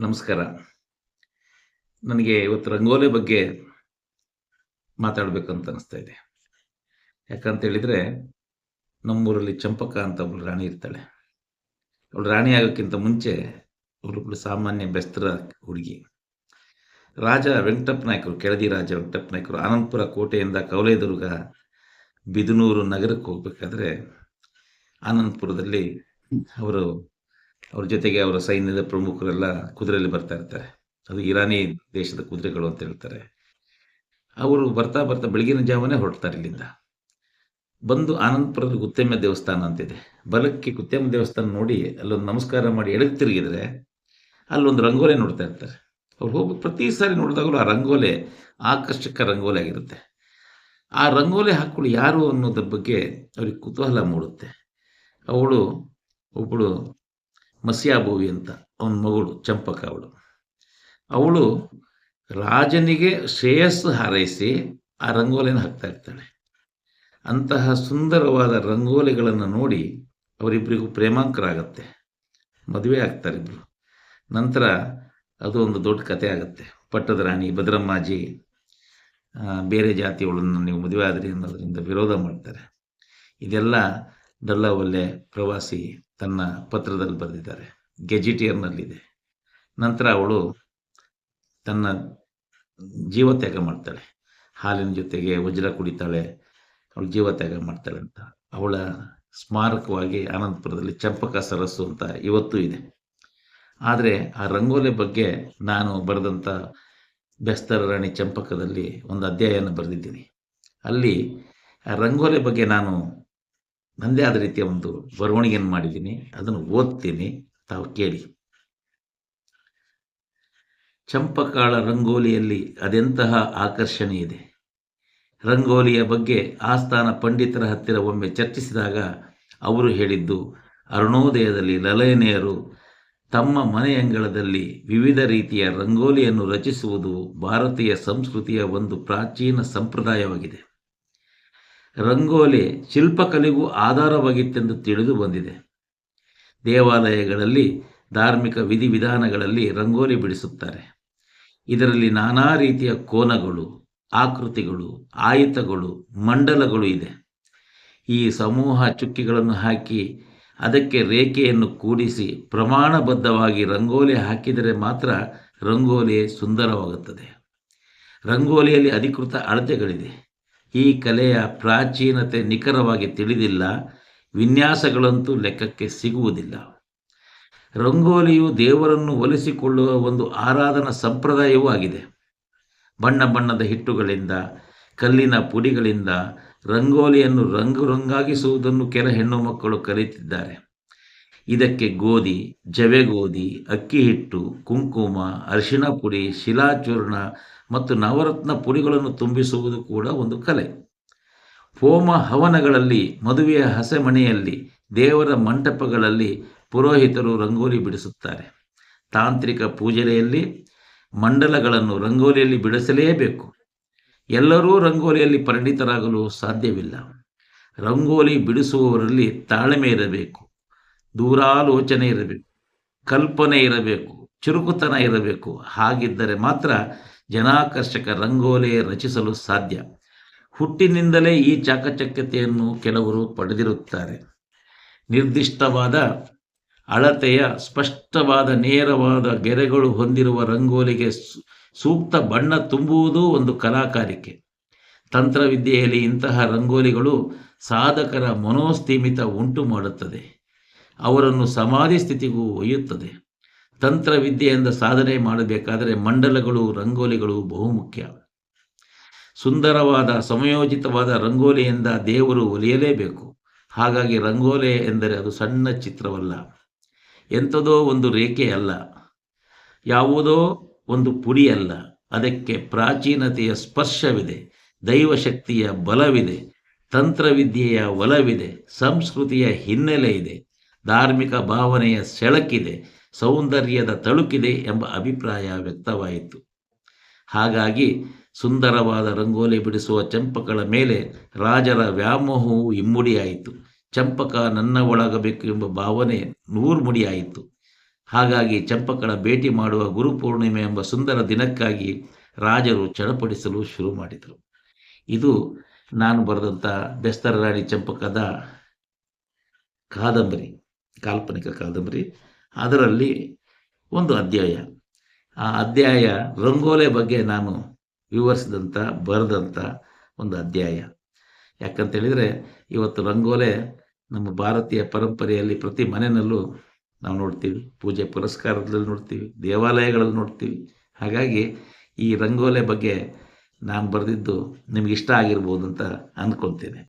ನಮಸ್ಕಾರ. ನನಗೆ ಇವತ್ತು ರಂಗೋಲಿ ಬಗ್ಗೆ ಮಾತಾಡಬೇಕು ಅಂತ ಅನಿಸ್ತಾ ಇದೆ. ಯಾಕಂತ ಹೇಳಿದ್ರೆ, ನಮ್ಮೂರಲ್ಲಿ ಚಂಪಕ ಅಂತ ಒಬ್ಳು ರಾಣಿ ಇರ್ತಾಳೆ. ಅವಳು ರಾಣಿ ಆಗೋಕ್ಕಿಂತ ಮುಂಚೆ ಅವಳೊಬ್ಳು ಸಾಮಾನ್ಯ ಬೆಸ್ತರ ಹುಡುಗಿ. ರಾಜ ವೆಂಕಟಪ್ಪ ನಾಯಕರು ಕೆಳದಿ ರಾಜ ವೆಂಕಟಪ್ಪ ನಾಯಕರು ಆನಂದಪುರ ಕೋಟೆಯಿಂದ ಕವಲೇದುರ್ಗ ಬಿದನೂರು ನಗರಕ್ಕೆ ಹೋಗ್ಬೇಕಾದ್ರೆ ಆನಂದಪುರದಲ್ಲಿ ಅವರು ಅವ್ರ ಜೊತೆಗೆ ಅವರ ಸೈನ್ಯದ ಪ್ರಮುಖರೆಲ್ಲ ಕುದುರೆಯಲ್ಲಿ ಬರ್ತಾ ಇರ್ತಾರೆ. ಅದು ಇರಾನಿ ದೇಶದ ಕುದುರೆಗಳು ಅಂತ ಹೇಳ್ತಾರೆ. ಅವರು ಬರ್ತಾ ಬರ್ತಾ ಬೆಳಗಿನ ಜಾವನೇ ಹೊರಡ್ತಾರೆ ಇಲ್ಲಿಂದ. ಬಂದು ಆನಂದಪುರದಲ್ಲಿ ಗುತ್ತೆಮ್ಮ ದೇವಸ್ಥಾನ ಅಂತಿದೆ. ಬಲಕ್ಕೆ ಗುತ್ತೆಮ್ಮ ದೇವಸ್ಥಾನ ನೋಡಿ ಅಲ್ಲೊಂದು ನಮಸ್ಕಾರ ಮಾಡಿ ಎಡಕ್ಕೆ ತಿರುಗಿದ್ರೆ ಅಲ್ಲೊಂದು ರಂಗೋಲೆ ನೋಡ್ತಾ ಇರ್ತಾರೆ. ಅವ್ರು ಹೋಗಿ ಪ್ರತಿ ಸಾರಿ ನೋಡಿದಾಗಲೂ ಆ ರಂಗೋಲೆ ಆಕರ್ಷಕ ರಂಗೋಲೆ ಆಗಿರುತ್ತೆ. ಆ ರಂಗೋಲೆ ಹಾಕೊಳ್ಳಿ ಯಾರು ಅನ್ನೋದ್ರ ಬಗ್ಗೆ ಅವ್ರಿಗೆ ಕುತೂಹಲ ಮೂಡುತ್ತೆ. ಅವಳು ಒಬ್ಬಳು ಮಸ್ಯಾಬೋವಿ ಅಂತ ಅವನ ಮಗಳು ಚಂಪಕ ಅವಳು. ಅವಳು ರಾಜನಿಗೆ ಶ್ರೇಯಸ್ಸು ಹಾರೈಸಿ ಆ ರಂಗೋಲಿನ ಹಾಕ್ತಾ ಇರ್ತಾಳೆ. ಅಂತಹ ಸುಂದರವಾದ ರಂಗೋಲಿಗಳನ್ನು ನೋಡಿ ಅವರಿಬ್ಬರಿಗೂ ಪ್ರೇಮಾಂಕರಾಗತ್ತೆ. ಮದುವೆ ಆಗ್ತಾರಿಬ್ರು ನಂತರ ಅದು ಒಂದು ದೊಡ್ಡ ಕತೆ ಆಗುತ್ತೆ. ಪಟ್ಟದ ರಾಣಿ ಭದ್ರಮ್ಮಾಜಿ ಬೇರೆ ಜಾತಿಯವಳನ್ನು ನೀವು ಮದುವೆ ಆದ್ರಿ ಅನ್ನೋದರಿಂದ ವಿರೋಧ ಮಾಡ್ತಾರೆ. ಇದೆಲ್ಲ ಡಲ್ಲವಲ್ಲೆ ಪ್ರವಾಸಿ ತನ್ನ ಪತ್ರದಲ್ಲಿ ಬರೆದಿದ್ದಾರೆ. ಗೆಜಿಟಿಯರ್ನಲ್ಲಿದೆ. ನಂತರ ಅವಳು ತನ್ನ ಜೀವ ತ್ಯಾಗ ಮಾಡ್ತಾಳೆ. ಹಾಲಿನ ಜೊತೆಗೆ ವಜ್ರ ಕುಡಿತಾಳೆ. ಅವಳು ಜೀವತ್ಯಾಗ ಮಾಡ್ತಾಳೆ ಅಂತ. ಅವಳ ಸ್ಮಾರಕವಾಗಿ ಆನಂದಪುರದಲ್ಲಿ ಚಂಪಕ ಸರಸ್ಸು ಅಂತ ಇವತ್ತೂ ಇದೆ. ಆದರೆ ಆ ರಂಗೋಲಿ ಬಗ್ಗೆ ನಾನು ಬರೆದಂಥ ಬೆಸ್ತರ ರಾಣಿ ಚಂಪಕದಲ್ಲಿ ಒಂದು ಅಧ್ಯಾಯನ ಬರೆದಿದ್ದೀನಿ. ಅಲ್ಲಿ ಆ ರಂಗೋಲಿ ಬಗ್ಗೆ ನಾನು ನನ್ನದೇ ಆದ ರೀತಿಯ ಒಂದು ಬರವಣಿಗೆಯನ್ನು ಮಾಡಿದ್ದೀನಿ. ಅದನ್ನು ಓದ್ತೀನಿ. ತಾವು ಕೇಳಿ. ಚಂಪಕಾಳ ರಂಗೋಲಿಯಲ್ಲಿ ಅದೆಂತಹ ಆಕರ್ಷಣೆ ಇದೆ? ರಂಗೋಲಿಯ ಬಗ್ಗೆ ಆಸ್ಥಾನ ಪಂಡಿತರ ಹತ್ತಿರ ಒಮ್ಮೆ ಚರ್ಚಿಸಿದಾಗ ಅವರು ಹೇಳಿದ್ದು, ಅರುಣೋದಯದಲ್ಲಿ ಲಲಯನೆಯರು ತಮ್ಮ ಮನೆಯಂಗಳದಲ್ಲಿ ವಿವಿಧ ರೀತಿಯ ರಂಗೋಲಿಯನ್ನು ರಚಿಸುವುದು ಭಾರತೀಯ ಸಂಸ್ಕೃತಿಯ ಒಂದು ಪ್ರಾಚೀನ ಸಂಪ್ರದಾಯವಾಗಿದೆ. ರಂಗೋಲಿ ಶಿಲ್ಪಕಲೆಗೂ ಆಧಾರವಾಗಿತ್ತೆಂದು ತಿಳಿದು ಬಂದಿದೆ. ದೇವಾಲಯಗಳಲ್ಲಿ ಧಾರ್ಮಿಕ ವಿಧಿವಿಧಾನಗಳಲ್ಲಿ ರಂಗೋಲಿ ಬಿಡಿಸುತ್ತಾರೆ. ಇದರಲ್ಲಿ ನಾನಾ ರೀತಿಯ ಕೋನಗಳು, ಆಕೃತಿಗಳು, ಆಯುತಗಳು, ಮಂಡಲಗಳು ಇದೆ. ಈ ಸಮೂಹ ಚುಕ್ಕಿಗಳನ್ನು ಹಾಕಿ ಅದಕ್ಕೆ ರೇಖೆಯನ್ನು ಕೂಡಿಸಿ ಪ್ರಮಾಣಬದ್ಧವಾಗಿ ರಂಗೋಲಿ ಹಾಕಿದರೆ ಮಾತ್ರ ರಂಗೋಲಿ ಸುಂದರವಾಗುತ್ತದೆ. ರಂಗೋಲಿಯಲ್ಲಿ ಅಧಿಕೃತ ಅಳತೆಗಳಿದೆ. ಈ ಕಲೆಯ ಪ್ರಾಚೀನತೆ ನಿಖರವಾಗಿ ತಿಳಿದಿಲ್ಲ. ವಿನ್ಯಾಸಗಳಂತೂ ಲೆಕ್ಕಕ್ಕೆ ಸಿಗುವುದಿಲ್ಲ. ರಂಗೋಲಿಯು ದೇವರನ್ನು ಒಲಿಸಿಕೊಳ್ಳುವ ಒಂದು ಆರಾಧನಾ ಸಂಪ್ರದಾಯವೂ ಆಗಿದೆ. ಬಣ್ಣ ಬಣ್ಣದ ಹಿಟ್ಟುಗಳಿಂದ, ಕಲ್ಲಿನ ಪುಡಿಗಳಿಂದ ರಂಗೋಲಿಯನ್ನು ರಂಗು ರಂಗಾಗಿಸುವುದನ್ನು ಕೆಲ ಹೆಣ್ಣು ಮಕ್ಕಳು ಕಲಿತಿದ್ದಾರೆ. ಇದಕ್ಕೆ ಗೋಧಿ, ಜವೆಗೋಧಿ, ಅಕ್ಕಿ ಹಿಟ್ಟು, ಕುಂಕುಮ, ಅರಿಶಿಣ ಪುಡಿ, ಶಿಲಾಚೂರ್ಣ ಮತ್ತು ನವರತ್ನ ಪುರಿಗಳನ್ನು ತುಂಬಿಸುವುದು ಕೂಡ ಒಂದು ಕಲೆ. ಹೋಮ ಹವನಗಳಲ್ಲಿ, ಮದುವೆಯ ಹಸೆಮಣೆಯಲ್ಲಿ ದೇವರ ಮಂಟಪಗಳಲ್ಲಿ ಪುರೋಹಿತರು ರಂಗೋಲಿ ಬಿಡಿಸುತ್ತಾರೆ. ತಾಂತ್ರಿಕ ಪೂಜೆಯಲ್ಲಿ ಮಂಡಲಗಳನ್ನು ರಂಗೋಲಿಯಲ್ಲಿ ಬಿಡಿಸಲೇಬೇಕು. ಎಲ್ಲರೂ ರಂಗೋಲಿಯಲ್ಲಿ ಪರಿಣಿತರಾಗಲು ಸಾಧ್ಯವಿಲ್ಲ. ರಂಗೋಲಿ ಬಿಡಿಸುವವರಲ್ಲಿ ತಾಳ್ಮೆ ಇರಬೇಕು, ದೂರಾಲೋಚನೆ ಇರಬೇಕು, ಕಲ್ಪನೆ ಇರಬೇಕು, ಚುರುಕುತನ ಇರಬೇಕು. ಹಾಗಿದ್ದರೆ ಮಾತ್ರ ಜನಾಕರ್ಷಕ ರಂಗೋಲೆ ರಚಿಸಲು ಸಾಧ್ಯ. ಹುಟ್ಟಿನಿಂದಲೇ ಈ ಚಾಕಚಕ್ಯತೆಯನ್ನು ಕೆಲವರು ಪಡೆದಿರುತ್ತಾರೆ. ನಿರ್ದಿಷ್ಟವಾದ ಅಳತೆಯ, ಸ್ಪಷ್ಟವಾದ, ನೇರವಾದ ಗೆರೆಗಳು ಹೊಂದಿರುವ ರಂಗೋಲಿಗೆ ಸೂಕ್ತ ಬಣ್ಣ ತುಂಬುವುದೂ ಒಂದು ಕಲಾಕಾರಿಕೆ. ತಂತ್ರವಿದ್ಯೆಯಲ್ಲಿ ಇಂತಹ ರಂಗೋಲಿಗಳು ಸಾಧಕರ ಮನೋಸ್ಥೀಮಿತ ಉಂಟು ಮಾಡುತ್ತದೆ ಅವರನ್ನು ಸಮಾಧಿ ಸ್ಥಿತಿಗೂ ಒಯ್ಯುತ್ತದೆ. ತಂತ್ರವಿದ್ಯೆಯಿಂದ ಸಾಧನೆ ಮಾಡಬೇಕಾದರೆ ಮಂಡಲಗಳು, ರಂಗೋಲಿಗಳು ಬಹುಮುಖ್ಯ. ಸುಂದರವಾದ, ಸಮಯೋಚಿತವಾದ ರಂಗೋಲಿಯಿಂದ ದೇವರು ಒಲಿಯಲೇಬೇಕು. ಹಾಗಾಗಿ ರಂಗೋಲಿ ಎಂದರೆ ಅದು ಸಣ್ಣ ಚಿತ್ರವಲ್ಲ. ಎಂಥದೋ ಒಂದು ರೇಖೆ ಅಲ್ಲ. ಯಾವುದೋ ಒಂದು ಪುಡಿಯಲ್ಲ ಅದಕ್ಕೆ ಪ್ರಾಚೀನತೆಯ ಸ್ಪರ್ಶವಿದೆ, ದೈವಶಕ್ತಿಯ ಬಲವಿದೆ, ತಂತ್ರವಿದ್ಯೆಯ ಒಲವಿದೆ, ಸಂಸ್ಕೃತಿಯ ಹಿನ್ನೆಲೆ ಇದೆ, ಧಾರ್ಮಿಕ ಭಾವನೆಯ ಸೆಳಕಿದೆ ಸೌಂದರ್ಯದ ತಳುಕಿದೆ ಎಂಬ ಅಭಿಪ್ರಾಯ ವ್ಯಕ್ತವಾಯಿತು. ಹಾಗಾಗಿ ಸುಂದರವಾದ ರಂಗೋಲಿ ಬಿಡಿಸುವ ಚಂಪಕಳ ಮೇಲೆ ರಾಜರ ವ್ಯಾಮೋಹವು ಇಮ್ಮುಡಿಯಾಯಿತು. ಚಂಪಕ ನನ್ನ ಒಳಗಬೇಕು ಎಂಬ ಭಾವನೆ ನೂರ್ಮುಡಿಯಾಯಿತು. ಹಾಗಾಗಿ ಚಂಪಕಳ ಭೇಟಿ ಮಾಡುವ ಗುರುಪೂರ್ಣಿಮೆ ಎಂಬ ಸುಂದರ ದಿನಕ್ಕಾಗಿ ರಾಜರು ಚಡಪಡಿಸಲು ಶುರು ಮಾಡಿದರು. ಇದು ನಾನು ಬರೆದಂಥ ಬೆಸ್ತರ ರಾಣಿ ಚಂಪಕದ ಕಾದಂಬರಿ, ಕಾಲ್ಪನಿಕ ಕಾದಂಬರಿ. ಅದರಲ್ಲಿ ಒಂದು ಅಧ್ಯಾಯ. ಆ ಅಧ್ಯಾಯ ರಂಗೋಲೆ ಬಗ್ಗೆ ನಾನು ವಿವರಿಸಿದಂಥ ಬರೆದಂಥ ಒಂದು ಅಧ್ಯಾಯ. ಯಾಕಂತೇಳಿದರೆ, ಇವತ್ತು ರಂಗೋಲೆ ನಮ್ಮ ಭಾರತೀಯ ಪರಂಪರೆಯಲ್ಲಿ ಪ್ರತಿ ಮನೆಯಲ್ಲೂ ನಾವು ನೋಡ್ತೀವಿ. ಪೂಜೆ ಪುರಸ್ಕಾರದಲ್ಲಿ ನೋಡ್ತೀವಿ, ದೇವಾಲಯಗಳಲ್ಲಿ ನೋಡ್ತೀವಿ. ಹಾಗಾಗಿ ಈ ರಂಗೋಲೆ ಬಗ್ಗೆ ನಾನು ಬರೆದಿದ್ದು ನಿಮ್ಗೆ ಇಷ್ಟ ಆಗಿರ್ಬೋದು ಅಂತ ಅಂದ್ಕೊತೇನೆ